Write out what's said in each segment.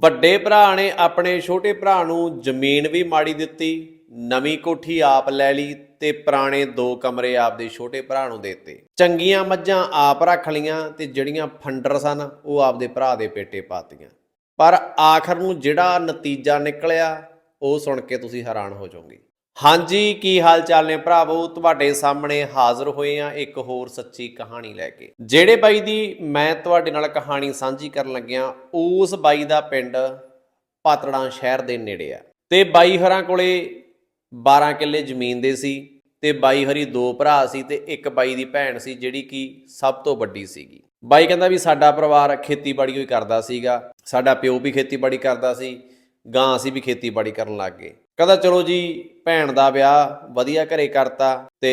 ਵੱਡੇ ਭਰਾ ਨੇ ਆਪਣੇ ਛੋਟੇ ਭਰਾ ਨੂੰ ਜ਼ਮੀਨ ਵੀ ਮਾੜੀ ਦਿੱਤੀ, ਨਵੀਂ ਕੋਠੀ ਆਪ ਲੈ ਲਈ ਤੇ ਪੁਰਾਣੇ ਦੋ ਕਮਰੇ ਆਪਦੇ ਛੋਟੇ ਭਰਾ ਨੂੰ ਦੇਤੇ। ਚੰਗੀਆਂ ਮੱਝਾਂ ਆਪ ਰੱਖ ਲੀਆਂ ਤੇ ਜਿਹੜੀਆਂ ਫੰਡਰ ਸਨ, ਉਹ ਆਪਦੇ ਭਰਾ ਦੇ ਪੇਟੇ ਪਾਤੀਆਂ। ਪਰ ਆਖਰ ਨੂੰ ਜਿਹੜਾ ਨਤੀਜਾ ਨਿਕਲਿਆ, ਉਹ ਸੁਣ ਕੇ ਤੁਸੀਂ ਹੈਰਾਨ ਹੋ ਜਾਓਗੇ। ਹਾਂਜੀ, ਕੀ ਹਾਲ ਚਾਲ ਨੇ ਭਰਾਵੋ? ਤੁਹਾਡੇ ਸਾਹਮਣੇ ਹਾਜ਼ਰ ਹੋਏ ਆ ਇੱਕ ਹੋਰ ਸੱਚੀ ਕਹਾਣੀ ਲੈ ਕੇ। ਜਿਹੜੇ ਬਾਈ ਦੀ ਮੈਂ ਤੁਹਾਡੇ ਨਾਲ ਕਹਾਣੀ ਸਾਂਝੀ ਕਰਨ ਲੱਗਿਆ, ਉਸ ਬਾਈ ਦਾ ਪਿੰਡ ਪਾਤੜਾਂ ਸ਼ਹਿਰ ਦੇ ਨੇੜੇ ਆ। ਤੇ ਬਾਈ ਹਰਾਂ ਕੋਲੇ 12 ਕਿੱਲੇ ਜ਼ਮੀਨ ਦੇ ਸੀ ਤੇ ਬਾਈ ਹਰੀ ਦੋ ਭਰਾ ਸੀ ਤੇ ਇੱਕ ਬਾਈ ਦੀ ਭੈਣ ਸੀ ਜਿਹੜੀ ਕਿ ਸਭ ਤੋਂ ਵੱਡੀ ਸੀਗੀ। ਬਾਈ ਕਹਿੰਦਾ ਵੀ ਸਾਡਾ ਪਰਿਵਾਰ ਖੇਤੀਬਾੜੀ ਹੀ ਕਰਦਾ ਸੀਗਾ। ਸਾਡਾ ਪਿਓ ਵੀ ਖੇਤੀਬਾੜੀ ਕਰਦਾ ਸੀ, ਗਾਂ ਅਸੀਂ ਵੀ ਖੇਤੀਬਾੜੀ ਕਰਨ ਲੱਗ ਗਏ। ਕਹਿੰਦਾ, ਚਲੋ ਜੀ, ਭੈਣ ਦਾ ਵਿਆਹ ਵਧੀਆ ਘਰੇ ਕਰਤਾ ਤੇ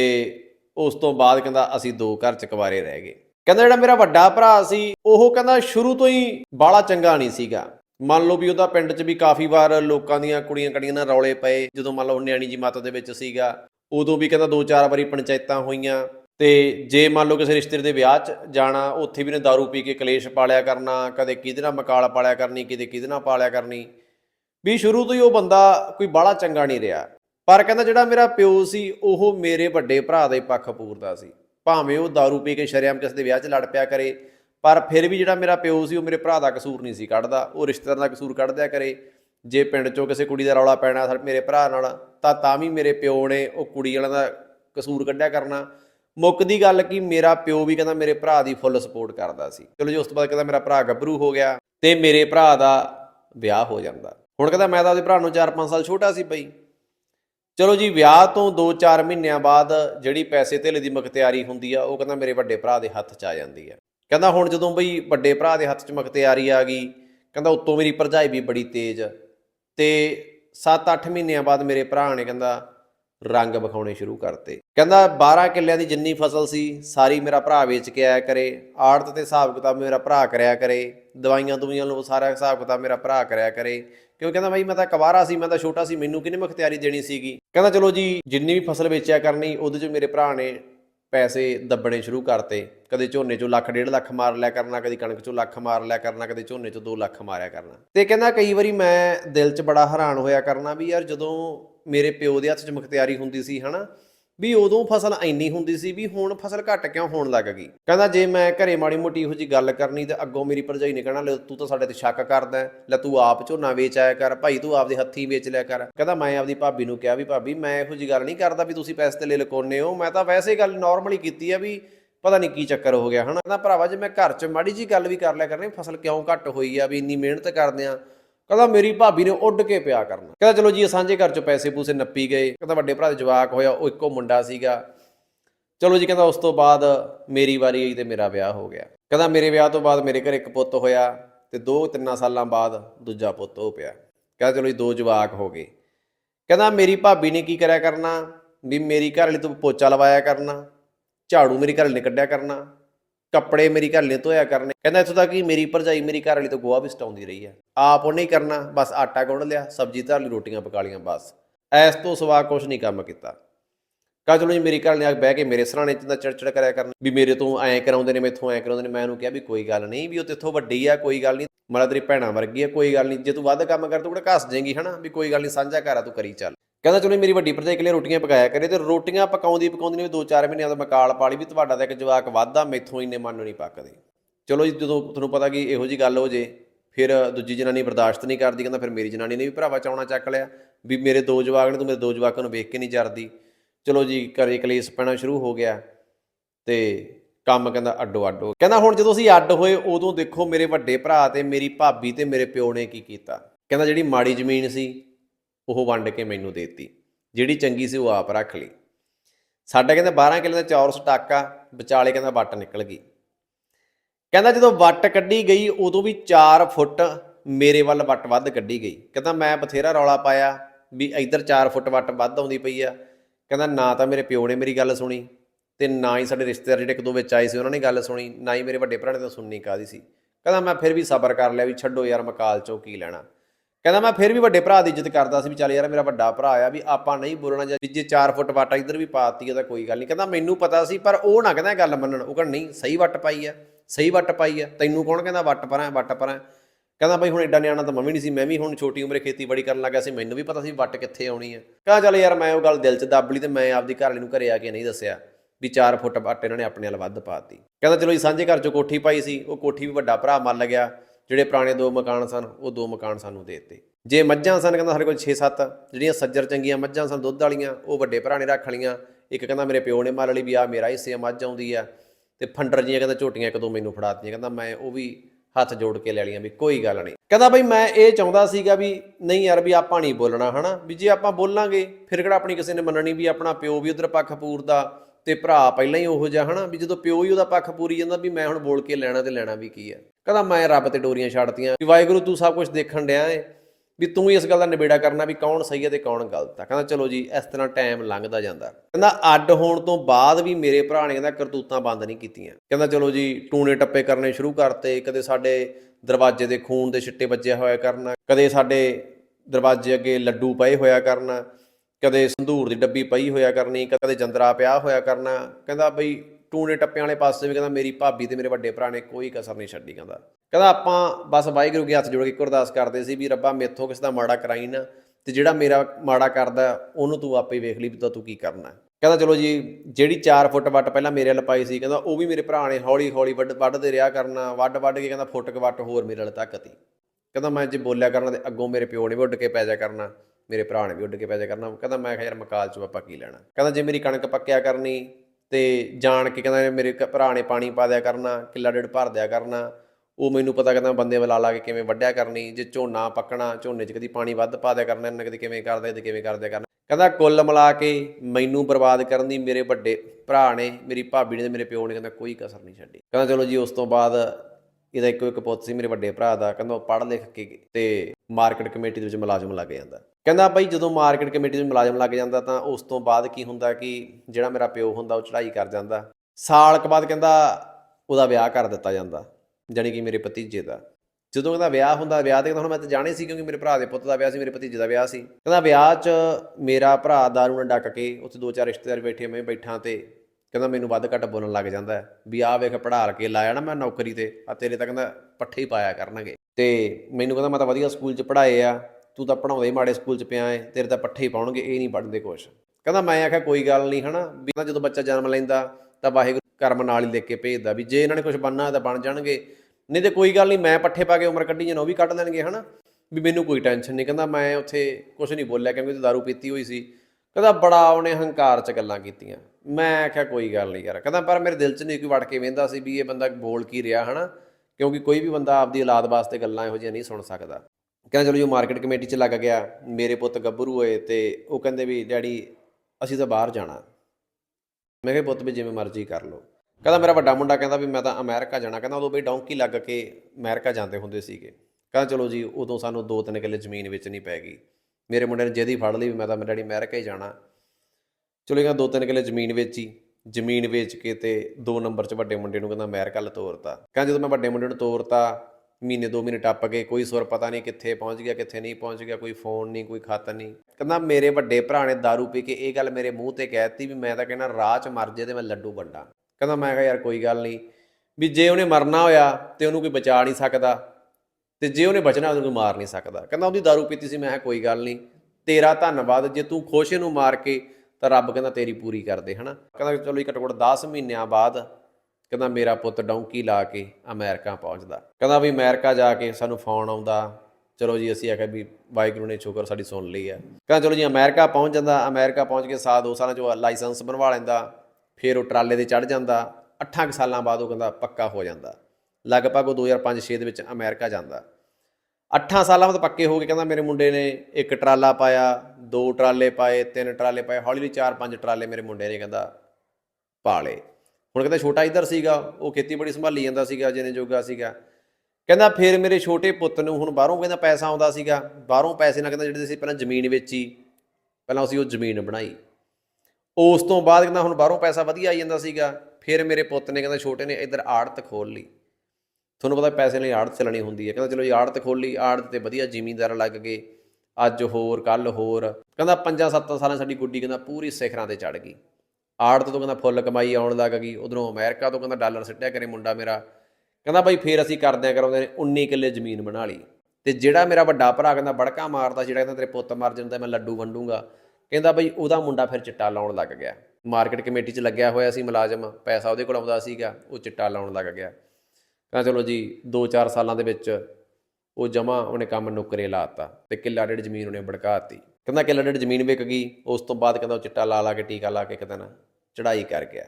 ਉਸ ਤੋਂ ਬਾਅਦ ਕਹਿੰਦਾ, ਅਸੀਂ ਦੋ ਘਰ ਚ ਕੁਵਾਰੇ ਰਹਿ ਗਏ। ਕਹਿੰਦਾ, ਜਿਹੜਾ ਮੇਰਾ ਵੱਡਾ ਭਰਾ ਸੀ, ਉਹ ਕਹਿੰਦਾ, ਸ਼ੁਰੂ ਤੋਂ ਹੀ ਬਾਲਾ ਚੰਗਾ ਨਹੀਂ ਸੀਗਾ। ਮੰਨ ਲਓ ਵੀ ਉਹਦਾ ਪਿੰਡ 'ਚ ਵੀ ਕਾਫੀ ਵਾਰ ਲੋਕਾਂ ਦੀਆਂ ਕੁੜੀਆਂ ਕੜੀਆਂ ਨਾਲ ਰੌਲੇ ਪਏ, ਜਦੋਂ ਮੰਨ ਲਓ ਨਿਆਣੀ ਜੀ ਮੱਤ ਦੇ ਵਿੱਚ ਸੀਗਾ, ਉਦੋਂ ਵੀ ਕਹਿੰਦਾ ਦੋ ਚਾਰ ਵਾਰੀ ਪੰਚਾਇਤਾਂ ਹੋਈਆਂ ਤੇ ਜੇ ਮੰਨ ਲਓ ਕਿਸੇ ਰਿਸ਼ਤੇ ਦੇ ਵਿਆਹ 'ਚ ਜਾਣਾ, ਉੱਥੇ ਵੀ ਨੇ दारू ਪੀ ਕੇ ਕਲੇਸ਼ ਪਾਲਿਆ ਕਰਨਾ, ਕਦੇ ਕਿਹਦੇ ਨਾਲ ਮਕਾਲ ਪਾਲਿਆ ਕਰਨੀ ਕਿਤੇ ਕਿਹਦੇ ਨਾਲ ਪਾਲਿਆ ਕਰਨੀ ਵੀ ਸ਼ੁਰੂ ਤੋਂ ਹੀ ਉਹ ਬੰਦਾ ਕੋਈ ਬਾਹਲਾ ਚੰਗਾ ਨਹੀਂ ਰਿਹਾ। ਪਰ ਕਹਿੰਦਾ ਜਿਹੜਾ ਮੇਰਾ ਪਿਓ ਸੀ, ਉਹ ਮੇਰੇ ਵੱਡੇ ਭਰਾ ਦੇ ਪੱਖ ਪੂਰਦਾ ਸੀ। ਭਾਵੇਂ ਉਹ दारू ਪੀ ਕੇ ਸ਼ਰੇਆਮ ਕਿਸੇ ਦੇ ਵਿਆਹ 'ਚ ਲੜ ਪਿਆ ਕਰੇ, ਪਰ ਫਿਰ ਵੀ ਜਿਹੜਾ ਮੇਰਾ ਪਿਓ ਸੀ, ਉਹ ਮੇਰੇ ਭਰਾ ਦਾ ਕਸੂਰ ਨਹੀਂ ਸੀ ਕੱਢਦਾ। ਉਹ ਰਿਸ਼ਤੇਦਾਰ ਦਾ ਕਸੂਰ ਕੱਢਦਿਆ ਕਰੇ। ਜੇ ਪਿੰਡ 'ਚੋਂ ਕਿਸੇ ਕੁੜੀ ਦਾ ਰੌਲਾ ਪੈਣਾ ਮੇਰੇ ਭਰਾ ਨਾਲ, ਤਾਂ ਤਾਂ ਵੀ ਮੇਰੇ ਪਿਓ ਨੇ ਉਹ ਕੁੜੀ ਵਾਲਿਆਂ ਦਾ ਕਸੂਰ ਕੱਢਿਆ ਕਰਨਾ। ਮੁੱਕਦੀ ਗੱਲ ਕਿ ਮੇਰਾ ਪਿਓ ਵੀ ਕਹਿੰਦਾ ਮੇਰੇ ਭਰਾ ਦੀ ਫੁੱਲ ਸਪੋਰਟ ਕਰਦਾ ਸੀ। ਚਲੋ ਜੀ, ਉਸ ਤੋਂ ਬਾਅਦ ਕਹਿੰਦਾ ਮੇਰਾ ਭਰਾ ਗੱਭਰੂ ਹੋ ਗਿਆ ਤੇ ਮੇਰੇ ਭਰਾ ਦਾ ਵਿਆਹ ਹੋ ਜਾਂਦਾ। ਹੁਣ ਕਹਿੰਦਾ ਮੈਂ ਤਾਂ ਉਹਦੇ ਭਰਾ ਨੂੰ 4-5 ਸਾਲ ਛੋਟਾ ਸੀ ਬਈ। ਚਲੋ ਜੀ, ਵਿਆਹ ਤੋਂ 2-4 ਮਹੀਨਿਆਂ ਬਾਅਦ ਜਿਹੜੀ ਪੈਸੇ ਧੇਲੇ ਦੀ ਮਖਤਿਆਰੀ ਹੁੰਦੀ ਆ, ਉਹ ਕਹਿੰਦਾ ਮੇਰੇ ਵੱਡੇ ਭਰਾ ਦੇ ਹੱਥ 'ਚ ਆ ਜਾਂਦੀ ਆ। ਕਹਿੰਦਾ ਹੁਣ ਜਦੋਂ ਬਈ ਵੱਡੇ ਭਰਾ ਦੇ ਹੱਥ 'ਚ ਮਖਤਿਆਰੀ ਆ ਗਈ, ਕਹਿੰਦਾ ਉੱਤੋਂ ਮੇਰੀ ਭਰਜਾਈ ਵੀ ਬੜੀ ਤੇਜ਼। ਤੇ 7-8 ਮਹੀਨਿਆਂ ਬਾਅਦ ਮੇਰੇ ਭਰਾ ਨੇ ਕਹਿੰਦਾ ਰੰਗ ਵਿਖਾਉਣੇ ਸ਼ੁਰੂ ਕਰਤੇ। ਕਹਿੰਦਾ 12 ਕਿੱਲਿਆਂ ਦੀ ਜਿੰਨੀ ਫਸਲ ਸੀ, ਸਾਰੀ ਮੇਰਾ ਭਰਾ ਵੇਚ ਕੇ ਆਇਆ ਕਰੇ। ਆੜਤ ਤੇ ਹਿਸਾਬ ਕਿਤਾਬ ਮੇਰਾ ਭਰਾ ਕਰਿਆ ਕਰੇ। ਦਵਾਈਆਂ ਦੁਵਾਈਆਂ ਨੂੰ ਸਾਰਾ ਹਿਸਾਬ ਕਿਤਾਬ ਮੇਰਾ ਭਰਾ ਕਰਿਆ ਕਰੇ। ਕਿਉਂਕਿ ਕਹਿੰਦਾ ਬਾਈ ਮੈਂ ਤਾਂ ਕਵਾਰਾ ਸੀ, ਮੈਂ ਤਾਂ ਛੋਟਾ ਸੀ, ਮੈਨੂੰ ਕਿਹਨੇ ਮਖਤਿਆਰੀ ਦੇਣੀ ਸੀਗੀ? ਕਹਿੰਦਾ ਚਲੋ ਜੀ, ਜਿੰਨੀ ਵੀ ਫਸਲ ਵੇਚਿਆ ਕਰਨੀ, ਉਹਦੇ 'ਚ ਮੇਰੇ ਭਰਾ ਨੇ ਪੈਸੇ ਦੱਬਣੇ ਸ਼ੁਰੂ ਕਰਤੇ। ਕਦੇ ਝੋਨੇ 'ਚੋਂ ਲੱਖ ਡੇਢ ਲੱਖ ਮਾਰ ਲਿਆ ਕਰਨਾ, ਕਦੇ ਕਣਕ 'ਚੋਂ ਲੱਖ ਮਾਰ ਲਿਆ ਕਰਨਾ, ਕਦੇ ਝੋਨੇ 'ਚੋਂ 2 ਲੱਖ ਮਾਰਿਆ ਕਰਨਾ। ਤੇ ਕਹਿੰਦਾ ਕਈ ਵਾਰੀ ਮੈਂ ਦਿਲ 'ਚ ਬੜਾ ਹੈਰਾਨ ਹੋਇਆ ਕਰਨਾ ਵੀ ਯਾਰ ਜਦੋਂ ਮੇਰੇ ਪਿਓ ਦੇ ਹੱਥ 'ਚ ਮੁਖਤਿਆਰੀ ਹੁੰਦੀ ਸੀ, ਹਨਾ ਵੀ ਉਦੋਂ ਫਸਲ ਇੰਨੀ ਹੁੰਦੀ ਸੀ ਵੀ ਹੁਣ ਫਸਲ ਘੱਟ ਕਿਉਂ ਹੋਣ ਲੱਗ ਗਈ? ਕਹਿੰਦਾ, ਜੇ ਮੈਂ ਘਰੇ ਮਾੜੀ ਮੋਟੀ ਇਹੋ ਜੀ ਗੱਲ ਕਰਨੀ ਤੇ ਅੱਗੋਂ ਮੇਰੀ ਭਰਜਾਈ ਨੇ ਕਹਿਣਾ, ਲੈ ਤੂੰ ਤਾਂ ਸਾਡੇ ਤੇ ਸ਼ੱਕ ਕਰਦਾ ਲੈ ਤੂੰ ਆਪ ਝੋਨਾ ਵੇਚ ਆਇਆ ਕਰ, ਭਾਈ ਤੂੰ ਆਪਦੇ ਹੱਥੀਂ ਵੇਚ ਲਿਆ ਕਰ। ਕਹਿੰਦਾ, ਮੈਂ ਆਪਦੀ ਭਾਬੀ ਨੂੰ ਕਿਹਾ ਵੀ, ਭਾਬੀ, ਮੈਂ ਇਹੋ ਜੀ ਗੱਲ ਨਹੀਂ ਕਰਦਾ ਵੀ ਤੁਸੀਂ ਪੈਸੇ ਤੇ ਲੈ ਲਕੋਨੇ ਹੋ। ਮੈਂ ਤਾਂ ਵੈਸੇ ਗੱਲ ਨਾਰਮਲੀ ਕੀਤੀ ਆ ਵੀ ਪਤਾ ਨਹੀਂ ਕੀ ਚੱਕਰ ਹੋ ਗਿਆ, ਹਨਾ? ਕਹਿੰਦਾ, ਭਰਾਵਾ, ਜੇ ਮੈਂ ਘਰ 'ਚ ਮਾੜੀ ਜੀ ਗੱਲ ਵੀ ਕਰ ਲਿਆ ਕਰਨੀ, ਫਸਲ ਕਿਉਂ ਘੱਟ ਹੋਈ ਆ? ਵੀ ਇੰਨੀ ਮਿਹਨਤ ਕਰਦੇ ਆ ਕਹਿੰਦਾ ਮੇਰੀ ਭਾਬੀ ਨੇ ਉੱਡ ਕੇ ਪਿਆ ਕਰਨਾ। ਕਹਿੰਦਾ ਚਲੋ ਜੀ ਸਾਂਝੇ ਘਰ 'ਚੋਂ ਪੈਸੇ ਪੂਸੇ ਨੱਪੀ ਗਏ। ਕਹਿੰਦਾ ਵੱਡੇ ਭਰਾ ਦੇ ਜਵਾਕ ਹੋਇਆ, ਉਹ ਇੱਕੋ ਮੁੰਡਾ ਸੀਗਾ। ਚਲੋ ਜੀ, ਕਹਿੰਦਾ ਉਸ ਤੋਂ ਬਾਅਦ ਮੇਰੀ ਵਾਰੀ ਆਈ ਤੇ ਮੇਰਾ ਵਿਆਹ ਹੋ ਗਿਆ। ਕਹਿੰਦਾ ਮੇਰੇ ਵਿਆਹ ਤੋਂ ਬਾਅਦ ਮੇਰੇ ਘਰ ਇੱਕ ਪੁੱਤ ਹੋਇਆ ਤੇ ਦੋ ਤਿੰਨਾਂ ਸਾਲਾਂ ਬਾਅਦ ਦੂਜਾ ਪੁੱਤ ਹੋ ਪਿਆ। ਕਹਿੰਦਾ ਚਲੋ ਜੀ, ਦੋ ਜਵਾਕ ਹੋ ਗਏ। ਕਹਿੰਦਾ ਮੇਰੀ ਭਾਬੀ ਨੇ ਕੀ ਕਰਿਆ ਕਰਨਾ? ਵੀ ਮੇਰੀ ਘਰ ਵਾਲੀ ਤੋਂ ਪੋਚਾ ਲਵਾਇਆ ਕਰਨਾ, ਝਾੜੂ ਮੇਰੀ ਘਰ ਵਾਲੀ ਨੇ ਕੱਢਿਆ ਕਰਨਾ। ਕੱਪੜੇ ਮੇਰੀ ਘਰ ਵਾਲੀ ਨੇ ਧੋਇਆ ਕਰਨੇ। ਕਹਿੰਦਾ ਇੱਥੋਂ ਤੱਕ ਕਿ ਮੇਰੀ ਭਰਜਾਈ ਮੇਰੀ ਘਰ ਵਾਲੀ ਤੋਂ ਗੋਹਾ ਵੀ ਸਟਾਉਂਦੀ ਰਹੀ ਹੈ ਆਪ ਉਹਨੇ ਹੀ ਕਰਨਾ, ਬਸ ਆਟਾ ਗੁੰਨ ਲਿਆ, ਸਬਜ਼ੀ ਧਰ ਲਈ, ਰੋਟੀਆਂ ਪਕਾ ਲੀਆਂ ਬਸ। ਐਸ ਤੋਂ ਸਿਵਾ ਕੁਝ ਨਹੀਂ ਕੰਮ ਕੀਤਾ। ਕਾ ਚਲੋ ਜੀ, ਮੇਰੀ ਘਰ ਨੇ ਆ ਕੇ ਬਹਿ ਕੇ ਮੇਰੇ ਸਰਾਣੇ ਚ ਦਾ ਚੜਚੜ ਕਰਿਆ ਕਰਨ ਵੀ ਮੇਰੇ ਤੋਂ ਐਂ ਕਰਾਉਂਦੇ ਨੇ, ਮੈਥੋਂ ਐਂ ਕਰਾਉਂਦੇ ਨੇ। ਮੈਂ ਉਹਨੂੰ ਕਿਹਾ ਵੀ ਕੋਈ ਗੱਲ ਨਹੀਂ, ਵੀ ਉਹ ਤੇਥੋਂ ਵੱਡੀ ਆ, ਕੋਈ ਗੱਲ ਨਹੀਂ। ਮਲਾ ਤੇਰੀ ਭੈਣਾ ਵਰਗੀ ਆ, ਕੋਈ ਗੱਲ ਨਹੀਂ। ਜੇ ਤੂੰ ਵੱਧ ਕੰਮ ਕਰ, ਤੂੰ ਕਿਹੜਾ ਘਸ ਜਾਏਗੀ ਹਨਾ? ਵੀ ਕੋਈ ਗੱਲ ਨਹੀਂ, ਸਾਂਝਾ ਘਰ ਆ ਤੂੰ ਕਰੀ ਚੱਲ। ਕਹਿੰਦਾ ਚਲੋ ਮੇਰੀ ਵੱਡੀ ਭਰਜਾਈ ਕੇ ਰੋਟੀਆਂ ਪਕਾਇਆ ਕਰੇ ਤੇ ਰੋਟੀਆਂ ਪਕਾਉਂਦੀ ਪਕਾਉਂਦੀ ਨੇ ਵੀ 2-4 ਮਹੀਨਿਆਂ ਦਾ ਮਕਾਲ ਪਾਲੀ ਵੀ ਤੁਹਾਡਾ ਤਾਂ ਇੱਕ ਜਵਾਕ ਵਾਧਾ ਮੈਥੋਂ ਇੰਨੇ ਮਨ ਨਹੀਂ ਪੱਕਦੇ। ਚਲੋ ਜੀ, ਜਦੋਂ ਤੁਹਾਨੂੰ ਪਤਾ ਕਿ ਇਹੋ ਜੀ ਗੱਲ ਹੋ ਜੇ, ਫਿਰ ਦੂਜੀ ਜਨਾਨੀ ਬਰਦਾਸ਼ਤ ਨਹੀਂ ਕਰਦੀ, ਕਹਿੰਦਾ ਫਿਰ ਮੇਰੀ ਜਨਾਨੀ ਨੇ ਵੀ ਭਰਾਵਾ ਚਾਉਣਾ ਚੱਕ ਲਿਆ ਵੀ ਮੇਰੇ ਦੋ ਜਵਾਕ ਨੇ ਤੂੰ ਮੇਰੇ ਦੋ ਜਵਾਕਾਂ ਨੂੰ ਵੇਖ ਕੇ ਨਹੀਂ ਜਰਦੀ। ਚਲੋ ਜੀ, ਘਰੇ ਕਲੇਸ਼ ਪੈਣਾ ਸ਼ੁਰੂ ਹੋ ਗਿਆ ਤੇ ਕੰਮ ਕਹਿੰਦਾ ਅੱਡੋ ਅੱਡੋ। ਕਹਿੰਦਾ ਹੁਣ ਜਦੋਂ ਅਸੀਂ ਅੱਡ ਹੋਏ, ਉਦੋਂ ਦੇਖੋ ਮੇਰੇ ਵੱਡੇ ਭਰਾ ਤੇ ਮੇਰੀ ਭਾਬੀ ਤੇ ਮੇਰੇ ਪਿਓ ਨੇ ਕੀ ਕੀਤਾ। ਕਹਿੰਦਾ ਜਿਹੜੀ ਮਾੜੀ ਜ਼ਮੀਨ ਸੀ ਉਹ ਵੰਡ ਕੇ ਮੈਨੂੰ ਦੇਤੀ। ਜਿਹੜੀ ਚੰਗੀ ਸੀ ਉਹ ਆਪ ਰੱਖ ਲਈ। ਸਾਡਾ ਕਹਿੰਦਾ 12 ਕਿੱਲੇ ਦਾ ਚੌਰਸ ਟਾਕਾ ਵਿਚਾਲੇ ਕਹਿੰਦਾ ਵੱਟ ਨਿਕਲ ਗਈ। ਕਹਿੰਦਾ ਜਦੋਂ ਵੱਟ ਕੱਢੀ ਗਈ, ਉਦੋਂ ਵੀ 4 ਫੁੱਟ ਮੇਰੇ ਵੱਲ ਵੱਟ ਵੱਧ ਕੱਢੀ ਗਈ। ਕਹਿੰਦਾ ਮੈਂ ਬਥੇਰਾ ਰੌਲਾ ਪਾਇਆ ਵੀ ਇੱਧਰ 4 ਫੁੱਟ ਵੱਟ ਵੱਧ ਆਉਂਦੀ ਪਈ ਆ। ਕਹਿੰਦਾ ਨਾ ਤਾਂ ਮੇਰੇ ਪਿਓ ਨੇ ਮੇਰੀ ਗੱਲ ਸੁਣੀ ਤੇ ਨਾ ਹੀ ਸਾਡੇ ਰਿਸ਼ਤੇਦਾਰ ਜਿਹੜੇ ਇੱਕ ਦੋ ਵਿੱਚ ਆਏ ਸੀ, ਉਹਨਾਂ ਨੇ ਗੱਲ ਸੁਣੀ, ਨਾ ਹੀ ਮੇਰੇ ਵੱਡੇ ਭਰਾ ਨੇ ਤਾਂ ਸੁਣਨੀ ਕਾਦੀ ਸੀ। ਕਹਿੰਦਾ ਮੈਂ ਫਿਰ ਵੀ ਸਬਰ ਕਰ ਲਿਆ ਵੀ ਛੱਡੋ ਯਾਰ ਮਕਾਲ ਚੋਂ ਕੀ ਲੈਣਾ। ਕਹਿੰਦਾ ਮੈਂ ਫਿਰ ਵੀ ਵੱਡੇ ਭਰਾ ਦੀ ਇੱਜ਼ਤ ਕਰਦਾ ਸੀ ਵੀ ਚੱਲ ਯਾਰ ਮੇਰਾ ਵੱਡਾ ਭਰਾ ਆ ਵੀ ਆਪਾਂ ਨਹੀਂ ਬੋਲਣਾ ਜਾਂ ਜੇ 4 ਫੁੱਟ ਵਾਟਾ ਇੱਧਰ ਵੀ ਪਾਤੀ ਆ ਤਾਂ ਕੋਈ ਗੱਲ ਨਹੀਂ। ਕਹਿੰਦਾ ਮੈਨੂੰ ਪਤਾ ਸੀ ਪਰ ਉਹ ਨਾ ਕਹਿੰਦਾ ਗੱਲ ਮੰਨਣ। ਉਹ ਕਹਿੰਦਾ ਨਹੀਂ, ਸਹੀ ਵੱਟ ਪਾਈ ਆ, ਸਹੀ ਵੱਟ ਪਾਈ ਆ। ਤੈਨੂੰ ਕੌਣ ਕਹਿੰਦਾ ਵੱਟ ਪਰਾਂ ਵੱਟ ਪਰਾਂ। ਕਹਿੰਦਾ ਬਈ ਹੁਣ ਐਡਾ ਨਿਆਣਾ ਤਾਂ ਮੈਂ ਵੀ ਨਹੀਂ ਸੀ, ਮੈਂ ਵੀ ਹੁਣ ਛੋਟੀ ਉਮਰੇ ਖੇਤੀਬਾੜੀ ਕਰਨ ਲੱਗਾ ਸੀ, ਮੈਨੂੰ ਵੀ ਪਤਾ ਸੀ ਵੱਟ ਕਿੱਥੇ ਆਉਣੀ ਹੈ ਕਹਿੰਦਾ ਚੱਲ ਯਾਰ ਮੈਂ ਉਹ ਗੱਲ ਦਿਲ 'ਚ ਦੱਬ ਲਈ ਤੇ ਮੈਂ ਆਪਦੀ ਘਰ ਵਾਲੀ ਨੂੰ ਘਰੇ ਆ ਕੇ ਨਹੀਂ ਦੱਸਿਆ ਵੀ 4 ਫੁੱਟ ਵੱਟ ਇਹਨਾਂ ਨੇ ਆਪਣੇ ਵੱਲ ਵੱਧ ਪਾਤੀ। ਕਹਿੰਦਾ ਚਲੋ ਜੀ, ਸਾਂਝੇ ਘਰ 'ਚੋਂ ਕੋਠੀ ਪਾਈ ਸੀ, ਉਹ ਕੋਠੀ ਵੀ ਵੱਡਾ ਭਰਾ ਮੰਨ ਗਿਆ। ਜਿਹੜੇ ਪੁਰਾਣੇ ਦੋ ਮਕਾਨ ਸਨ, ਉਹ ਦੋ ਮਕਾਨ ਸਾਨੂੰ ਦੇ ਦਿੱਤੇ। ਜੇ ਮੱਝਾਂ ਸਨ, ਕਹਿੰਦਾ ਸਾਡੇ ਕੋਲ 6-7 ਜਿਹੜੀਆਂ ਸੱਜਰ ਚੰਗੀਆਂ ਮੱਝਾਂ ਸਨ, ਦੁੱਧ ਵਾਲੀਆਂ, ਉਹ ਵੱਡੇ ਭਰਾ ਨੇ ਰੱਖ ਲਈਆਂ। ਇੱਕ ਕਹਿੰਦਾ ਮੇਰੇ ਪਿਓ ਨੇ ਮਾਰ ਲਈ ਵੀ ਆ ਮੇਰਾ ਹਿੱਸੇ ਮੱਝ ਆਉਂਦੀ ਆ। ਤੇ ਫੰਡਰ ਜੀਆਂ ਕਹਿੰਦਾ ਝੋਟੀਆਂ ਇੱਕ ਦੋ ਮੈਨੂੰ ਫੜਾਤੀਆਂ ਕਹਿੰਦਾ ਮੈਂ ਉਹ ਵੀ ਹੱਥ ਜੋੜ ਕੇ ਲੈ ਲਈਆਂ ਵੀ ਕੋਈ ਗੱਲ ਨਹੀਂ। ਕਹਿੰਦਾ ਬਈ ਮੈਂ ਇਹ ਚਾਹੁੰਦਾ ਸੀਗਾ ਵੀ ਨਹੀਂ ਯਾਰ ਵੀ ਆਪਾਂ ਨਹੀਂ ਬੋਲਣਾ, ਹਨਾ? ਵੀ ਜੇ ਆਪਾਂ ਬੋਲਾਂਗੇ, ਫਿਰ ਕਿਹੜਾ ਆਪਣੀ ਕਿਸੇ ਨੇ ਮੰਨਣੀ ਵੀ ਆਪਣਾ ਪਿਓ ਵੀ ਉਧਰ ਪੱਖ ਪੂਰਦਾ ਤੇ ਭਰਾ ਪਹਿਲਾਂ ਹੀ ਉਹੋ ਜਿਹਾ, ਹਨਾ? ਵੀ ਜਦੋਂ ਪਿਓ ਹੀ ਉਹਦਾ ਪੱਖ ਪੂਰੀ ਜਾਂਦਾ ਵੀ ਮੈਂ ਹੁਣ ਬੋਲ ਕੇ ਲੈਣਾ ਤੇ ਲੈਣਾ ਵੀ ਕੀ ਆ। ਕਹਿੰਦਾ ਮੈਂ ਰੱਬ ਤੇ ਡੋਰੀਆਂ ਛੱਡਤੀਆਂ ਵੀ ਵਾਹਿਗੁਰੂ ਤੂੰ ਸਭ ਕੁਝ ਦੇਖਣ ਡਿਆ ਏ, ਵੀ ਤੂੰ ਹੀ ਇਸ ਗੱਲ ਦਾ ਨਿਬੇੜਾ ਕਰਨਾ ਵੀ ਕੌਣ ਸਹੀ ਹੈ ਤੇ ਕੌਣ ਗਲਤ ਆ। ਕਹਿੰਦਾ ਚਲੋ ਜੀ, ਇਸ ਤਰ੍ਹਾਂ ਟਾਈਮ ਲੰਘਦਾ ਜਾਂਦਾ। ਕਹਿੰਦਾ ਅੱਡ ਹੋਣ ਤੋਂ ਬਾਅਦ ਵੀ ਮੇਰੇ ਭਰਾ ਨੇ ਕਹਿੰਦਾ ਕਰਤੂਤਾਂ ਬੰਦ ਨਹੀਂ ਕੀਤੀਆਂ। ਕਹਿੰਦਾ ਚਲੋ ਜੀ, ਟੂਣੇ ਟੱਪੇ ਕਰਨੇ ਸ਼ੁਰੂ ਕਰਤੇ। ਕਦੇ ਸਾਡੇ ਦਰਵਾਜ਼ੇ ਦੇ ਖੂਨ ਦੇ ਛਿੱਟੇ ਵੱਜਿਆ ਹੋਇਆ ਕਰਨਾ। ਕਦੇ ਸਾਡੇ ਦਰਵਾਜ਼ੇ ਅੱਗੇ ਲੱਡੂ ਪਏ ਹੋਇਆ ਕਰਨਾ। ਕਦੇ ਸੰਧੂਰ ਦੀ ਡੱਬੀ ਪਈ ਹੋਇਆ ਕਰਨੀ। ਕਦੇ ਜੰਦਰਾ ਪਿਆ ਹੋਇਆ ਕਰਨਾ। ਕਹਿੰਦਾ ਬਈ ਟੂਣੇ ਟੱਪਿਆਂ ਵਾਲੇ ਪਾਸੇ ਵੀ ਕਹਿੰਦਾ ਮੇਰੀ ਭਾਬੀ ਤੇ ਮੇਰੇ ਵੱਡੇ ਭਰਾ ਨੇ ਕੋਈ ਕਸਰ ਨਹੀਂ ਛੱਡੀ ਕਹਿੰਦਾ। ਕਹਿੰਦਾ ਆਪਾਂ ਬਸ ਵਾਹਿਗੁਰੂ ਕੇ ਹੱਥ ਜੋੜ ਕੇ ਇੱਕ ਅਰਦਾਸ ਕਰਦੇ ਸੀ ਵੀ ਰੱਬਾ ਮੇਥੋਂ ਕਿਸੇ ਦਾ ਮਾੜਾ ਕਰਾਈ ਨਾ ਤੇ ਜਿਹੜਾ ਮੇਰਾ ਮਾੜਾ ਕਰਦਾ, ਉਹਨੂੰ ਤੂੰ ਆਪੇ ਵੇਖ ਲਈ ਵੀ ਤਾਂ ਤੂੰ ਕੀ ਕਰਨਾ। ਕਹਿੰਦਾ ਚਲੋ ਜੀ, ਜਿਹੜੀ 4 ਫੁੱਟ ਵੱਟ ਪਹਿਲਾਂ ਮੇਰੇ ਵੱਲ ਪਾਈ ਸੀ, ਕਹਿੰਦਾ ਉਹ ਵੀ ਮੇਰੇ ਭਰਾ ਨੇ ਹੌਲੀ ਹੌਲੀ ਵੱਢ, ਵੱਢਦੇ ਰਿਹਾ ਕਰਨਾ ਵੱਢ ਵੱਢ ਕੇ ਕਹਿੰਦਾ ਫੁੱਟ ਕੁ ਵੱਟ ਹੋਰ ਮੇਰੇ ਵੱਲ ਤੱਕਤੀ ਕਹਿੰਦਾ ਮੈਂ ਜੇ ਬੋਲਿਆ ਕਰਨਾ ਤੇ ਅੱਗੋਂ ਮੇਰੇ ਪਿਓ ਨੇ ਵੀ ਉੱਡ ਕੇ ਪੈ ਜਾ ਕਰਨਾ, ਮੇਰੇ ਭਰਾ ਨੇ ਵੀ ਉੱਡ ਕੇ ਪੈ ਜਾ ਕਰਨਾ। ਕਹਿੰਦਾ ਮੈਂ ਕਿਹਾ ਯਾਰ ਮਕਾਲ ਚ ਆਪਾਂ ਕੀ ਲੈਣਾ। ਕਹਿੰਦਾ ਜੇ ਮੇਰੀ ਕਣਕ ਪੱਕਿਆ ਕਰਨੀ ਤੇ ਜਾਣ ਕੇ ਕਹਿੰਦਾ ਮੇਰੇ ਭਰਾ ਨੇ ਪਾਣੀ ਪਾ ਦਿਆ ਕਰਨਾ, ਕਿੱਲਾ ਡੇਢ ਭਰ ਦਿਆ ਕਰਨਾ। ਉਹ ਮੈਨੂੰ ਪਤਾ ਕਹਿੰਦਾ ਬੰਦੇ ਬੁਲਾ ਲਾ ਕੇ ਕਿਵੇਂ ਵੱਢਿਆ ਕਰਨੀ, ਜੇ ਝੋਨਾ ਪੱਕਣਾ, ਝੋਨੇ 'ਚ ਕਦੀ ਪਾਣੀ ਵੱਧ ਪਾ ਦਿਆ ਕਰਨਾ ਇਹਨਾਂ ਕਦੀ ਕਿਵੇਂ ਕਰਦਾ ਕਦੀ ਕਿਵੇਂ ਕਰਦਿਆ ਕਰਨਾ। ਕਹਿੰਦਾ ਕੁੱਲ ਮਿਲਾ ਕੇ ਮੈਨੂੰ ਬਰਬਾਦ ਕਰਨ ਦੀ ਮੇਰੇ ਵੱਡੇ ਭਰਾ ਨੇ, ਮੇਰੀ ਭਾਬੀ ਨੇ ਤੇ ਮੇਰੇ ਪਿਓ ਨੇ ਕਹਿੰਦਾ ਕੋਈ ਕਸਰ ਨਹੀਂ ਛੱਡੀ। ਕਹਿੰਦਾ ਚਲੋ ਜੀ, ਉਸ ਤੋਂ ਬਾਅਦ ਇਹਦਾ ਇੱਕੋ ਇੱਕ ਪੁੱਤ ਸੀ ਮੇਰੇ ਵੱਡੇ ਭਰਾ ਦਾ, ਕਹਿੰਦਾ ਉਹ ਪੜ੍ਹ ਲਿਖ ਕੇ ਤੇ ਮਾਰਕੀਟ ਕਮੇਟੀ ਦੇ ਵਿੱਚ ਮੁਲਾਜ਼ਮ ਲੱਗ ਜਾਂਦਾ। ਕਹਿੰਦਾ ਭਾਈ ਜਦੋਂ ਮਾਰਕੀਟ ਕਮੇਟੀ ਦੇ ਵਿੱਚ ਮੁਲਾਜ਼ਮ ਲੱਗ ਜਾਂਦਾ ਤਾਂ ਉਸ ਤੋਂ ਬਾਅਦ ਕੀ ਹੁੰਦਾ ਕਿ ਜਿਹੜਾ ਮੇਰਾ ਪਿਓ ਹੁੰਦਾ ਉਹ ਚੜ੍ਹਾਈ ਕਰ ਜਾਂਦਾ। ਸਾਲ ਕੁ ਬਾਅਦ ਕਹਿੰਦਾ ਉਹਦਾ ਵਿਆਹ ਕਰ ਦਿੱਤਾ ਜਾਂਦਾ, ਜਾਣੀ ਕਿ ਮੇਰੇ ਭਤੀਜੇ ਦਾ। ਜਦੋਂ ਕਹਿੰਦਾ ਵਿਆਹ ਹੁੰਦਾ, ਵਿਆਹ ਤੇ ਕਹਿੰਦਾ ਹੁਣ ਮੈਂ ਤਾਂ ਜਾਣੇ ਸੀ ਕਿਉਂਕਿ ਮੇਰੇ ਭਰਾ ਦੇ ਪੁੱਤ ਦਾ ਵਿਆਹ ਸੀ, ਮੇਰੇ ਭਤੀਜੇ ਦਾ ਵਿਆਹ ਸੀ। ਕਹਿੰਦਾ ਵਿਆਹ 'ਚ ਮੇਰਾ ਭਰਾ ਦਾਰੂ ਨਾਲ ਡੱਕ ਕੇ ਉੱਥੇ ਦੋ ਚਾਰ ਰਿਸ਼ਤੇਦਾਰ ਬੈਠੇ, ਮੈਂ ਬੈਠਾ ਤੇ ਕਹਿੰਦਾ ਮੈਨੂੰ ਵੱਧ ਘੱਟ ਬੋਲਣ ਲੱਗ ਜਾਂਦਾ ਹੈ। ਵੀ ਆਹ ਵੇਖ ਪੜ੍ਹਾ ਕੇ ਲਾਇਆ ਨਾ ਮੈਂ ਨੌਕਰੀ ਤੇ ਆ ਤੇਰੇ ਤਾਂ ਕਹਿੰਦਾ ਪੱਠੇ ਹੀ ਪਾਇਆ ਕਰਨਗੇ। ਤੇ ਮੈਨੂੰ ਕਹਿੰਦਾ ਮੈਂ ਤਾਂ ਵਧੀਆ ਸਕੂਲ 'ਚ ਪੜ੍ਹਾਏ ਆ, ਤੂੰ ਤਾਂ ਪੜਾਉਂਦੇ ਮਾੜੇ ਸਕੂਲ 'ਚ ਪਿਆ ਏ, ਤੇਰੇ ਤਾਂ ਪੱਠੇ ਹੀ ਪਾਉਣਗੇ, ਇਹ ਨਹੀਂ ਪੜ੍ਹਦੇ ਕੁਛ। ਕਹਿੰਦਾ ਮੈਂ ਆਖਿਆ ਕੋਈ ਗੱਲ ਨਹੀਂ ਹਨਾ, ਵੀ ਕਹਿੰਦਾ ਜਦੋਂ ਬੱਚਾ ਜਨਮ ਲੈਂਦਾ ਤਾਂ ਵਾਹਿਗੁਰੂ ਕਰਮ ਨਾਲ ਹੀ ਲਿਖ ਕੇ ਭੇਜਦਾ, ਵੀ ਜੇ ਇਹਨਾਂ ਨੇ ਕੁਝ ਬਣਨਾ ਤਾਂ ਬਣ ਜਾਣਗੇ। ਨਹੀਂ ਤੇ ਕੋਈ ਗੱਲ ਨਹੀਂ, ਮੈਂ ਪੱਠੇ ਪਾ ਕੇ ਉਮਰ ਕੱਢੀ ਜਾਣਾ, ਉਹ ਵੀ ਕੱਢ ਲੈਣਗੇ ਹਨਾ। ਵੀ ਮੈਨੂੰ ਕੋਈ ਟੈਨਸ਼ਨ ਨਹੀਂ, ਕਹਿੰਦਾ ਮੈਂ ਉੱਥੇ ਕੁਝ ਨਹੀਂ ਬੋਲਿਆ, ਕਿਉਂਕਿ ਤੇ ਦਾਰੂ ਪੀਤੀ ਹੋਈ ਸੀ। ਕਹਿੰਦਾ ਬੜਾ ਉਹਨੇ ਹੰਕਾਰ ਚ ਗੱਲਾਂ ਕੀਤੀਆਂ। ਮੈਂ ਆਖਿਆ, ਕੋਈ ਗੱਲ ਨਹੀਂ ਯਾਰ। ਕਹਿੰਦਾ, ਪਰ ਮੇਰੇ ਦਿਲ 'ਚ ਨਹੀਂ ਕੋਈ ਵੜ ਕੇ ਵੇਂਦਾ ਸੀ ਵੀ ਇਹ ਬੰਦਾ ਬੋਲ ਕੀ ਰਿਹਾ, ਹਨਾ? ਕਿਉਂਕਿ ਕੋਈ ਵੀ ਬੰਦਾ ਆਪਦੀ ਔਲਾਦ ਵਾਸਤੇ ਗੱਲਾਂ ਇਹੋ ਜਿਹੀਆਂ ਨਹੀਂ ਸੁਣ ਸਕਦਾ। ਕਹਿੰਦਾ, ਚਲੋ ਜੋ ਮਾਰਕੀਟ ਕਮੇਟੀ 'ਚ ਲੱਗ ਗਿਆ। ਮੇਰੇ ਪੁੱਤ ਗੱਭਰੂ ਹੋਏ ਤੇ ਉਹ ਕਹਿੰਦੇ ਵੀ, ਡੈਡੀ, ਅਸੀਂ ਤਾਂ ਬਾਹਰ ਜਾਣਾ। ਮੈਂ ਕਿਹਾ, ਪੁੱਤ, ਵੀ ਜਿਵੇਂ ਮਰਜ਼ੀ ਕਰ ਲਓ। ਕਹਿੰਦਾ, ਮੇਰਾ ਵੱਡਾ ਮੁੰਡਾ ਕਹਿੰਦਾ ਵੀ, ਮੈਂ ਤਾਂ ਅਮਰੀਕਾ ਜਾਣਾ। ਕਹਿੰਦਾ, ਉਦੋਂ ਬਈ ਡੌਂਕੀ ਲੱਗ ਕੇ ਅਮਰੀਕਾ ਜਾਂਦੇ ਹੁੰਦੇ ਸੀਗੇ। ਕਹਿੰਦਾ, ਚਲੋ ਜੀ, ਉਦੋਂ ਸਾਨੂੰ ਦੋ ਤਿੰਨ ਕਿੱਲੇ ਜ਼ਮੀਨ ਵੇਚਣੀ ਪੈ ਗਈ। ਮੇਰੇ ਮੁੰਡੇ ਨੇ ਜਿਹਦੀ ਫੜ ਲਈ ਵੀ ਮੈਂ ਤਾਂ ਮੇਰੇ ਡੈਡੀ ਅਮਰੀਕਾ ਹੀ ਜਾਣਾ। ਚਲੋ ਕਹਿੰਦਾ ਦੋ ਤਿੰਨ ਕਿੱਲੇ ਜ਼ਮੀਨ ਵੇਚੀ। ਜ਼ਮੀਨ ਵੇਚ ਕੇ ਤੇ ਦੋ ਨੰਬਰ 'ਚ ਵੱਡੇ ਮੁੰਡੇ ਨੂੰ ਕਹਿੰਦਾ ਅਮਰੀਕਾ ਲ ਤੋਰਤਾ। ਕਹਿੰਦਾ ਜਦੋਂ ਮੈਂ ਵੱਡੇ ਮੁੰਡੇ ਨੂੰ ਤੋਰਤਾ, ਮਹੀਨੇ ਦੋ ਮਹੀਨੇ ਟੱਪ ਕੇ ਕੋਈ ਸੁਰ ਪਤਾ ਨਹੀਂ ਕਿੱਥੇ ਪਹੁੰਚ ਗਿਆ, ਕਿੱਥੇ ਨਹੀਂ ਪਹੁੰਚ ਗਿਆ, ਕੋਈ ਫੋਨ ਨਹੀਂ, ਕੋਈ ਖਤ ਨਹੀਂ। ਕਹਿੰਦਾ ਮੇਰੇ ਵੱਡੇ ਭਰਾ ਨੇ दारू ਪੀ ਕੇ ਇਹ ਗੱਲ ਮੇਰੇ ਮੂੰਹ ਤੇ ਕਹਿਤੀ ਵੀ ਮੈਂ ਤਾਂ ਕਹਿੰਦਾ ਰਾਹ 'ਚ ਮਰ ਜੇ ਤੇ ਮੈਂ ਲੱਡੂ ਵੰਡਾਂ। ਕਹਿੰਦਾ ਮੈਂ ਕਿਹਾ ਯਾਰ ਕੋਈ ਗੱਲ ਨਹੀਂ, ਵੀ ਜੇ ਉਹਨੇ ਮਰਨਾ ਹੋਇਆ ਤੇ ਉਹਨੂੰ ਕੋਈ ਬਚਾ ਨਹੀਂ ਸਕਦਾ ਤੇ ਜੇ ਉਹਨੇ ਬਚਣਾ, ਉਹਨੂੰ ਕੋਈ ਮਾਰ ਨਹੀਂ ਸਕਦਾ। ਕਹਿੰਦਾ ਉਹਦੀ दारू ਪੀਤੀ ਸੀ, ਮੈਂ ਕਿਹਾ ਕੋਈ ਗੱਲ ਨਹੀਂ। ਤੇਰਾ ਧੰਨਵਾਦ, ਜੇ ਤੂੰ ਖੁਸ਼ ਇਹਨੂੰ ਮਾਰ ਕੇ, ਤਾਂ ਰੱਬ ਕਹਿੰਦਾ ਤੇਰੀ ਪੂਰੀ ਕਰਦੇ, ਹਨਾ? ਕਹਿੰਦਾ ਚਲੋ ਜੀ ਘੱਟੋ ਘੱਟ 10 ਮਹੀਨਿਆਂ ਬਾਅਦ, ਕਹਿੰਦਾ ਮੇਰਾ ਪੁੱਤ ਡੌਂਕੀ ਲਾ ਕੇ ਅਮਰੀਕਾ ਪਹੁੰਚਦਾ। ਕਹਿੰਦਾ ਵੀ ਅਮਰੀਕਾ ਜਾ ਕੇ ਸਾਨੂੰ ਫੋਨ ਆਉਂਦਾ। ਚਲੋ ਜੀ, ਅਸੀਂ ਆਖਿਆ ਵੀ ਵਾਹਿਗੁਰੂ ਨੇ ਸ਼ੁਕਰ ਸਾਡੀ ਸੁਣ ਲਈ ਆ। ਕਹਿੰਦਾ ਚਲੋ ਜੀ, ਅਮਰੀਕਾ ਪਹੁੰਚ ਜਾਂਦਾ। ਅਮਰੀਕਾ ਪਹੁੰਚ ਕੇ ਸਾਲ ਦੋ ਸਾਲਾਂ ਚ ਲਾਇਸੈਂਸ ਬਣਵਾ ਲੈਂਦਾ। ਫਿਰ ਉਹ ਟਰਾਲੇ ਤੇ ਚੜ ਜਾਂਦਾ। 8 ਸਾਲਾਂ ਬਾਅਦ ਉਹ ਕਹਿੰਦਾ ਪੱਕਾ ਹੋ ਜਾਂਦਾ। ਲਗਭਗ ਉਹ 2005-6 ਦੇ ਵਿੱਚ ਅਮਰੀਕਾ ਜਾਂਦਾ। 8 ਸਾਲਾਂ ਬਾਅਦ ਪੱਕੇ ਹੋ ਕੇ ਕਹਿੰਦਾ ਮੇਰੇ ਮੁੰਡੇ ਨੇ ਇੱਕ ਟਰਾਲਾ ਪਾਇਆ, ਦੋ ਟਰਾਲੇ ਪਾਏ, ਤਿੰਨ ਟਰਾਲੇ ਪਾਏ, ਹੌਲੀ ਹੌਲੀ ਚਾਰ ਪੰਜ ਟਰਾਲੇ ਮੇਰੇ ਮੁੰਡੇ ਨੇ ਕਹਿੰਦਾ ਪਾ ਲਏ ਹੁਣ ਕਹਿੰਦਾ ਛੋਟਾ ਇੱਧਰ ਸੀਗਾ, ਉਹ ਖੇਤੀਬਾੜੀ ਸੰਭਾਲੀ ਜਾਂਦਾ ਸੀਗਾ, ਜਿਹਨੇ ਜੋਗਾ ਸੀਗਾ। ਕਹਿੰਦਾ ਫਿਰ ਮੇਰੇ ਛੋਟੇ ਪੁੱਤ ਨੂੰ ਹੁਣ ਬਾਹਰੋਂ ਕਹਿੰਦਾ ਪੈਸਾ ਆਉਂਦਾ ਸੀਗਾ, ਬਾਹਰੋਂ ਪੈਸੇ ਨਾਲ ਕਹਿੰਦਾ ਜਿਹੜੇ ਅਸੀਂ ਪਹਿਲਾਂ ਜ਼ਮੀਨ ਵੇਚੀ, ਪਹਿਲਾਂ ਅਸੀਂ ਉਹ ਜ਼ਮੀਨ ਬਣਾਈ। ਉਸ ਤੋਂ ਬਾਅਦ ਕਹਿੰਦਾ ਹੁਣ ਬਾਹਰੋਂ ਪੈਸਾ ਵਧੀਆ ਆਈ ਜਾਂਦਾ ਸੀਗਾ, ਫਿਰ ਮੇਰੇ ਪੁੱਤ ਨੇ ਕਹਿੰਦਾ ਛੋਟੇ ਨੇ ਇੱਧਰ ਆੜਤ ਖੋਲ ਲਈ। ਤੁਹਾਨੂੰ ਪਤਾ ਪੈਸੇ ਲਈ ਆੜਤ ਚੱਲਣੀ ਹੁੰਦੀ ਹੈ। ਕਹਿੰਦਾ ਚਲੋ ਜੀ, ਆੜਤ ਖੋਲੀ ਆੜਤ ਤੇ ਵਧੀਆ ਜ਼ਿਮੀਂਦਾਰ ਲੱਗ ਗਏ। ਅੱਜ ਹੋਰ ਕੱਲ ਹੋਰ। ਕਹਿੰਦਾ 5-7 ਸਾਲਾਂ ਸਾਡੀ ਗੁੱਡੀ ਕਹਿੰਦਾ ਪੂਰੀ ਸਿਖਰਾਂ ਤੇ ਚੜ ਗਈ। ਆੜਤ ਤੋਂ ਕਹਿੰਦਾ ਫੁੱਲ ਕਮਾਈ ਆਉਣ ਲੱਗ ਗਈ। ਉਧਰੋਂ ਅਮਰੀਕਾ ਤੋਂ ਕਹਿੰਦਾ ਡਾਲਰ ਸਿੱਟਿਆ ਕਰੇ ਮੁੰਡਾ ਮੇਰਾ। ਕਹਿੰਦਾ ਬਾਈ ਫੇਰ ਅਸੀਂ ਕਰਦਿਆਂ ਕਰਾਉਂਦੇ ਨੇ। 19 ਕਿੱਲੇ ਜ਼ਮੀਨ ਬਣਾ ਲਈ। ਤੇ ਜਿਹੜਾ ਮੇਰਾ ਵੱਡਾ ਭਰਾ ਕਹਿੰਦਾ ਬੜਕਾ ਮਾਰਦਾ ਜਿਹੜਾ ਕਹਿੰਦਾ ਤੇਰੇ ਪੁੱਤ ਮਰ ਜਾਂਦਾ, ਮੈਂ ਲੱਡੂ ਵੰਡੂਗਾ। ਕਹਿੰਦਾ ਬਈ ਉਹਦਾ ਮੁੰਡਾ ਫਿਰ ਚਿੱਟਾ ਲਾਉਣ ਲੱਗ ਗਿਆ। ਮਾਰਕੀਟ ਕਮੇਟੀ 'ਚ ਲੱਗਿਆ ਹੋਇਆ ਸੀ ਮੁਲਾਜ਼ਮ, ਪੈਸਾ ਉਹਦੇ ਕੋਲ ਆਉਂਦਾ ਸੀਗਾ, ਉਹ ਚਿੱਟਾ ਲਾਉਣ ਲੱਗ ਗਿਆ। ਤਾਂ ਚਲੋ ਜੀ 2-4 ਸਾਲਾਂ ਦੇ ਵਿੱਚ ਉਹ ਜਮਾ ਉਹਨੇ ਕੰਮ ਨੁਕਰੇ ਲਾਤਾ ਤੇ ਕਿੱਲਾ ਡੇਢ ਜ਼ਮੀਨ ਉਹਨੇ ਬੜਕਾਤੀ ਕਹਿੰਦਾ ਕਿੱਲਾ ਡੇਢ ਜ਼ਮੀਨ ਵਿਕ ਗਈ, ਉਸ ਤੋਂ ਬਾਅਦ ਕਹਿੰਦਾ ਉਹ ਚਿੱਟਾ ਲਾ ਲਾ ਕੇ, ਟੀਕਾ ਲਾ ਕੇ ਕਿਤੇ ਨਾ ਚੜਾਈ ਕਰ ਗਿਆ।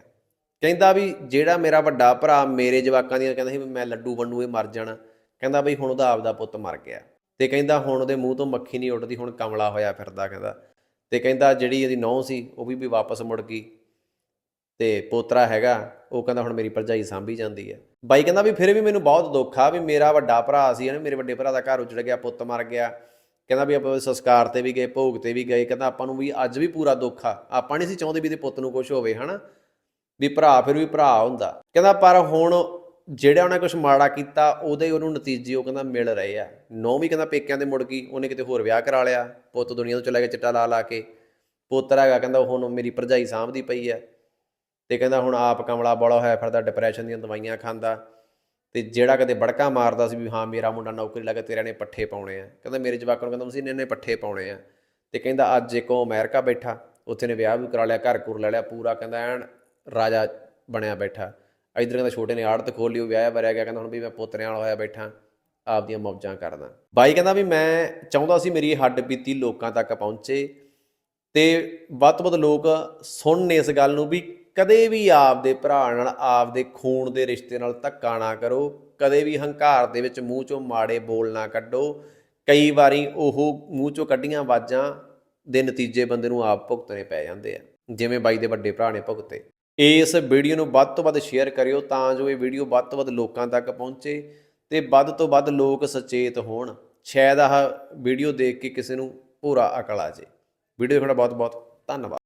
ਕਹਿੰਦਾ ਵੀ ਜਿਹੜਾ ਮੇਰਾ ਵੱਡਾ ਭਰਾ ਮੇਰੇ ਜਵਾਕਾਂ ਦੀਆਂ, ਕਹਿੰਦਾ ਸੀ ਵੀ ਮੈਂ ਲੱਡੂ ਬੰਨੂ ਇਹ ਮਰ ਜਾਣਾ। ਕਹਿੰਦਾ ਬਈ ਹੁਣ ਉਹਦਾ ਆਪਦਾ ਪੁੱਤ ਮਰ ਗਿਆ। ਤੇ ਕਹਿੰਦਾ ਹੁਣ ਉਹਦੇ ਮੂੰਹ ਤੋਂ ਮੱਖੀ ਨਹੀਂ ਉੱਡਦੀ, ਹੁਣ ਕਮਲਾ ਹੋਇਆ ਫਿਰਦਾ ਕਹਿੰਦਾ। ਤੇ ਕਹਿੰਦਾ ਜਿਹੜੀ ਇਹਦੀ ਨੌਂ ਸੀ, ਉਹ ਵੀ ਵੀ ਵਾਪਸ ਮੁੜ ਗਈ। ਤੇ ਪੋਤਰਾ ਹੈਗਾ, ਉਹ ਕਹਿੰਦਾ ਹੁਣ ਮੇਰੀ ਭਰਜਾਈ ਸਾਂਭੀ ਜਾਂਦੀ ਹੈ। ਬਾਈ ਕਹਿੰਦਾ ਵੀ ਫਿਰ ਵੀ ਮੈਨੂੰ ਬਹੁਤ ਦੁੱਖ ਆ ਵੀ ਮੇਰਾ ਵੱਡਾ ਭਰਾ ਸੀ ਨਾ ਮੇਰੇ ਵੱਡੇ ਭਰਾ ਦਾ ਘਰ ਉਜੜ ਗਿਆ, ਪੁੱਤ ਮਰ ਗਿਆ। ਕਹਿੰਦਾ ਵੀ ਆਪਾਂ ਸੰਸਕਾਰ ਤੇ ਵੀ ਗਏ, ਭੋਗ ਤੇ ਵੀ ਗਏ, ਕਹਿੰਦਾ ਆਪਾਂ ਨੂੰ ਵੀ ਅੱਜ ਵੀ ਪੂਰਾ ਦੁੱਖ ਆ, ਆਪਾਂ ਨਹੀਂ ਸੀ ਚਾਹੁੰਦੇ ਵੀ ਇਹਦੇ ਪੁੱਤ ਨੂੰ ਕੁਝ ਹੋਵੇ, ਹਨਾ? ਵੀ ਭਰਾ ਫਿਰ ਵੀ ਭਰਾ ਹੁੰਦਾ। ਕਹਿੰਦਾ ਪਰ ਹੁਣ ਜਿਹੜਾ ਉਹਨੇ ਕੁਝ ਮਾੜਾ ਕੀਤਾ, ਉਹਦੇ ਉਹਨੂੰ ਨਤੀਜੇ ਉਹ ਕਹਿੰਦਾ ਮਿਲ ਰਹੇ ਆ। ਨੌ ਵੀ ਕਹਿੰਦਾ ਪੇਕਿਆਂ ਦੇ ਮੁੜ ਗਈ, ਉਹਨੇ ਕਿਤੇ ਹੋਰ ਵਿਆਹ ਕਰਾ ਲਿਆ, ਪੁੱਤ ਦੁਨੀਆ ਤੋਂ ਚਲਾ ਗਿਆ ਚਿੱਟਾ ਲਾ ਲਾ ਕੇ। ਪੋਤਰਾ ਹੈਗਾ ਕਹਿੰਦਾ ਹੁਣ ਮੇਰੀ ਭਰਜਾਈ ਸਾਂਭਦੀ ਪਈ ਆ ਤੇ ਕਹਿੰਦਾ ਹੁਣ ਆਪ ਕਮਲਾ ਬੋਲਾ ਹੋਇਆ, ਫਿਰਦਾ ਡਿਪਰੈਸ਼ਨ ਦੀਆਂ ਦਵਾਈਆਂ ਖਾਂਦਾ ਤੇ ਜਿਹੜਾ ਕਦੇ ਬੜਕਾ ਮਾਰਦਾ ਸੀ ਵੀ ਹਾਂ, ਮੇਰਾ ਮੁੰਡਾ ਨੌਕਰੀ ਲੱਗਾ, ਤੇਰੇ ਨੇ ਪੱਠੇ ਪਾਉਣੇ ਆ। ਕਹਿੰਦਾ ਮੇਰੇ ਜਵਾਕ ਨੂੰ ਕਹਿੰਦਾ, ਤੁਸੀਂ ਇਹਨੇ ਪੱਠੇ ਪਾਉਣੇ ਆ। ਤੇ ਕਹਿੰਦਾ, ਅੱਜ ਇੱਕ ਉਹ ਅਮਰੀਕਾ ਬੈਠਾ, ਉੱਥੇ ਨੇ ਵਿਆਹ ਵੀ ਕਰਾ ਲਿਆ, ਘਰ ਘੁਰ ਲੈ ਲਿਆ, ਪੂਰਾ ਕਹਿੰਦਾ ਐਨ ਰਾਜਾ ਬਣਿਆ ਬੈਠਾ। ਇਧਰ ਕਹਿੰਦਾ ਛੋਟੇ ਨੇ ਆੜਤ ਖੋਲੀ ਉਹ ਵਿਆਹ ਵਰਿਆ ਗਿਆ, ਕਹਿੰਦਾ ਹੁਣ ਵੀ ਮੈਂ ਪੋਤਰਿਆਂ ਵਾਲਾ ਹੋਇਆ ਬੈਠਾ, ਆਪਦੀਆਂ ਮੌਜਾਂ ਕਰਦਾ। ਬਾਈ ਕਹਿੰਦਾ ਵੀ ਮੈਂ ਚਾਹੁੰਦਾ ਸੀ ਮੇਰੀ ਹੱਡ ਬੀਤੀ ਲੋਕਾਂ ਤੱਕ ਪਹੁੰਚੇ ਤੇ ਵੱਧ ਤੋਂ ਵੱਧ ਲੋਕ ਸੁਣਨ ਇਸ ਗੱਲ ਨੂੰ ਵੀ ਕਦੇ ਵੀ ਆਪਦੇ ਭਰਾ ਨਾਲ, ਆਪਦੇ ਖੂਨ ਦੇ ਰਿਸ਼ਤੇ ਨਾਲ ਧੱਕਾ ਨਾ ਕਰੋ। ਕਦੇ ਵੀ ਹੰਕਾਰ ਦੇ ਵਿੱਚ ਮੂੰਹ ਚੋਂ ਮਾੜੇ ਬੋਲ ਨਾ ਕੱਢੋ। ਕਈ ਵਾਰੀ ਉਹ ਮੂੰਹ ਚੋਂ ਕੱਢੀਆਂ ਆਵਾਜ਼ਾਂ ਦੇ ਨਤੀਜੇ ਬੰਦੇ ਨੂੰ ਆਪ ਭੁਗਤਣੇ ਪੈ ਜਾਂਦੇ ਆ। ਜਿਵੇਂ ਬਾਈ ਦੇ ਵੱਡੇ ਭਰਾ ਨੇ ਭੁਗਤੇ। ਇਸ ਵੀਡੀਓ ਨੂੰ ਵੱਧ ਤੋਂ ਵੱਧ ਸ਼ੇਅਰ ਕਰਿਓ ਤਾਂ ਜੋ ਇਹ ਵੀਡੀਓ ਵੱਧ ਤੋਂ ਵੱਧ ਲੋਕਾਂ ਤੱਕ ਪਹੁੰਚੇ ਤੇ ਵੱਧ ਤੋਂ ਵੱਧ ਲੋਕ ਸੁਚੇਤ ਹੋਣ। ਸ਼ਾਇਦ ਆਹ ਵੀਡੀਓ ਦੇਖ ਕੇ ਕਿਸੇ ਨੂੰ ਪੂਰਾ ਅਕਲ ਆ ਜੇ ਵੀਡੀਓ ਤੁਹਾਡਾ ਬਹੁਤ ਬਹੁਤ ਧੰਨਵਾਦ।